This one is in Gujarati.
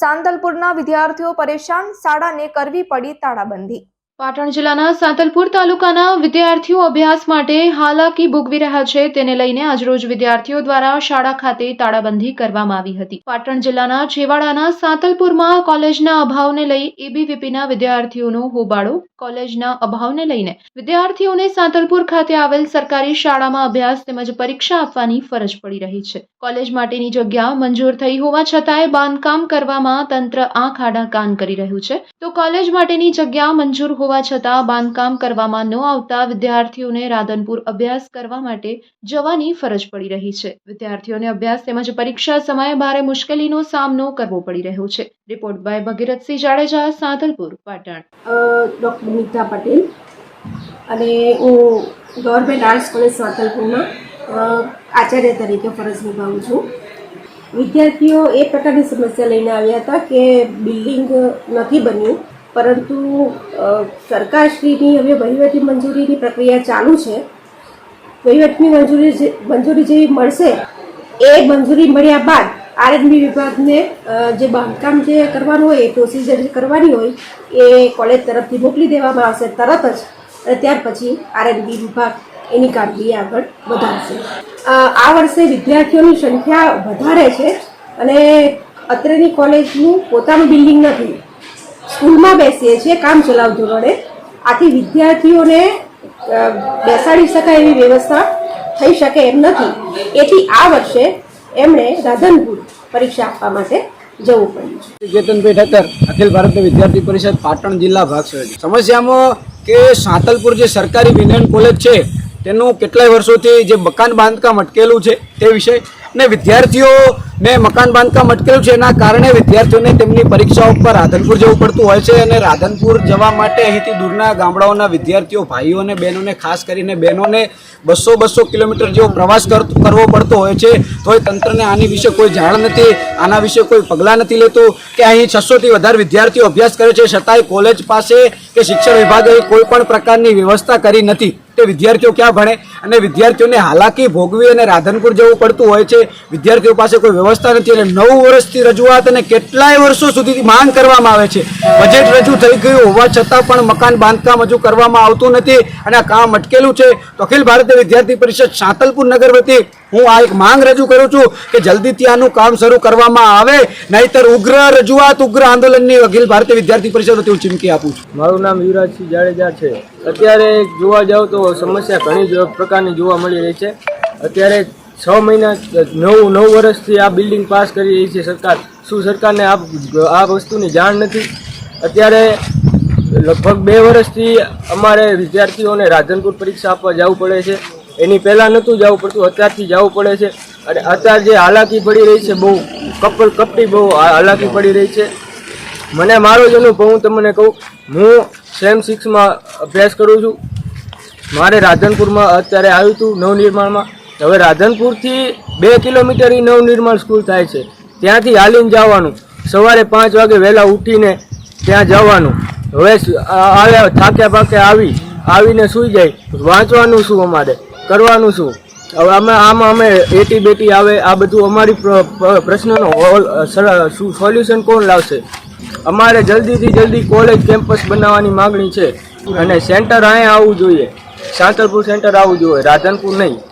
સાંતલપુરના વિદ્યાર્થીઓ પરેશાન, શાળાને કરવી પડી તાળાબંધી. પાટણ જિલ્લાના સાંતલપુર તાલુકાના વિદ્યાર્થીઓ અભ્યાસ માટે હાલાકી ભોગવી રહ્યા છે, તેને લઈને આજરોજ વિદ્યાર્થીઓ દ્વારા શાળા ખાતે તાળાબંધી કરવામાં આવી હતી. પાટણ જિલ્લાના છેવાડાના સાંતલપુરમાં કોલેજના અભાવને લઈ એબીવીપીના વિદ્યાર્થીઓનો હોબાળો કોલેજના અભાવને લઈને વિદ્યાર્થીઓને સાંતલપુર ખાતે આવેલ સરકારી શાળામાં અભ્યાસ તેમજ પરીક્ષા આપવાની ફરજ પડી રહી છે. કોલેજ માટેની જગ્યા મંજૂર થઈ હોવા છતાંય બાંધકામ કરવામાં તંત્ર આંખ આડા કાન કરી રહ્યું છે. તો કોલેજ માટેની જગ્યા મંજૂર હોવા છતાં બાંધકામ કરવામાં ન આવતા વિદ્યાર્થીઓને રાધનપુર અભ્યાસ કરવા માટે જવાની ફરજ પડી રહી છે. વિદ્યાર્થીઓને અભ્યાસ તેમજ પરીક્ષા સમયે ભારે મુશ્કેલીનો સામનો કરવો પડી રહ્યો છે. Report by Bhagirathsinh Jadeja Santalpur Patan. Doctor Neeta Patel અને હું ગવર્મેન્ટ આર્ટ્સ કોલેજ સાંતલપુરમાં આચાર્ય તરીકે ફરજ નિભાવું છું. વિદ્યાર્થીઓ એ પ્રકારની સમસ્યા લઈને આવ્યા હતા કે બિલ્ડિંગ નથી બન્યું, પરંતુ સરકારશ્રીની હવે વહીવટી મંજૂરીની પ્રક્રિયા ચાલુ છે. વહીવટની મંજૂરી મંજૂરી જેવી મળશે, એ મંજૂરી મળ્યા બાદ આરએનબી વિભાગને જે બાંધકામ જે કરવાનું હોય, એ પ્રોસિજર કરવાની હોય, એ કોલેજ તરફથી મોકલી દેવામાં આવશે તરત જ. અને ત્યાર પછી આરએનબી વિભાગ એની કામગીરી આગળ વધારશે. આ વર્ષે વિદ્યાર્થીઓની સંખ્યા વધારે છે અને અત્રેની કોલેજનું પોતાનું બિલ્ડિંગ નથી. સ્કૂલમાં બેસીએ છીએ, કામ ચલાવ ધોરણે આથી વિદ્યાર્થીઓને બેસાડી શકાય એવી વ્યવસ્થા થઈ શકે એમ નથી. એથી આ વર્ષે એમણે રાધનપુર પરીક્ષા આપવા માટે જવું પડ્યું ઠક્કર અખિલ ભારતીય વિદ્યાર્થી પરિષદ પાટણ જિલ્લા ભાગ સમિતિ સમસ્યામાં કે સાંતલપુર જે સરકારી વિજ્ઞાન કોલેજ છે, તેનું કેટલાય વર્ષોથી જે મકાન બાંધકામ અટકેલું છે તે વિષય ને વિદ્યાર્થીઓને મકાન બાંધકામ અટકેલું છે. એના કારણે વિદ્યાર્થીઓને તેમની પરીક્ષાઓ પર રાધનપુર જવું પડતું હોય છે અને રાધનપુર જવા માટે અહીંથી દૂરના ગામડાઓના વિદ્યાર્થીઓ, ભાઈઓ અને બહેનોને, ખાસ કરીને બહેનોને બસો બસો કિલોમીટર જેવો પ્રવાસ કર- કરવો પડતો હોય છે. તોય તંત્રને આની વિશે કોઈ જાણ નથી, આના વિશે કોઈ પગલાં નથી લેતું કે અહીં છસોથી વધારે વિદ્યાર્થીઓ અભ્યાસ કરે છે. છતાંય કોલેજ પાસે કે શિક્ષણ વિભાગે કોઈ પણ પ્રકારની વ્યવસ્થા કરી નથી. તે વિદ્યાર્થીઓ ક્યાં ભણે? અને વિદ્યાર્થીઓને હાલાકી ભોગવી અને રાધનપુર જવું પડતું હોય છે. વિદ્યાર્થીઓ પાસે કોઈ વ્યવસ્થા નથી અને નવ વર્ષથી રજૂઆત અને કેટલાય વર્ષો સુધી માંગ કરવામાં આવે છે. બજેટ રજૂ થઈ ગયું હોવા છતાં પણ મકાન બાંધકામ હજુ કરવામાં આવતું નથી અને આ કામ અટકેલું છે. તો અખિલ ભારતીય વિદ્યાર્થી પરિષદ સાંતલપુર નગર વતી હું આ એક માંગ રજૂ કરું છું કે જલ્દીથી આનું કામ શરૂ કરવામાં આવે, નહીતર ઉગ્ર રજૂઆત, ઉગ્ર આંદોલનની અખિલ ભારતીય વિદ્યાર્થી પરિષદ વતી હું ચીમકી આપું છું. મારું નામ યુવરાજસિંહ જાડેજા છે. અત્યારે જોવા જાવ તો સમસ્યા ઘણી પ્રકારની જોવા મળી રહી છે. અત્યારે છ મહિના, નવ નવ વર્ષથી આ બિલ્ડિંગ પાસ કરી રહી છે સરકાર. શું સરકારને આ આ વસ્તુની જાણ નથી? અત્યારે લગભગ બે વર્ષથી અમારે વિદ્યાર્થીઓને રાધનપુર પરીક્ષા આપવા જવું પડે છે. એની પહેલાં નહોતું જવું પડતું, અત્યારથી જવું પડે છે. અને અત્યારે જે હાલાકી પડી રહી છે, બહુ કપલ કપટી બહુ હાલાકી પડી રહી છે. મને મારો જ અનુભવ, હું તમને કહું, હું સેમ સિક્સમાં અભ્યાસ કરું છું. મારે રાધનપુરમાં અત્યારે આવ્યું હતું નવનિર્માણમાં. હવે રાધનપુરથી બે કિલોમીટરની નવનિર્માણ સ્કૂલ થાય છે. ત્યાંથી હાલીને જવાનું. સવારે પાંચ વાગે વહેલા ઉઠીને ત્યાં જવાનું. હવે આવ્યા થાક્યા પાકે આવી, આવીને સૂઈ જાય. વાંચવાનું શું અમારે? કરવાનું શું? હવે અમે આમાં અમે એટી બેટી આવે, આ બધું અમારી પ્ર- પ્ર- પ્રશ્નનો સોલ્યુશન કોણ લાવશે? અમારે જલ્દીથી જલ્દી કોલેજ કેમ્પસ બનાવવાની માગણી છે. અને સેન્ટર અહીંયા આવવું જોઈએ. સાંતલપુર સેન્ટર આવવું જોઈએ. રાધનપુર નહીં.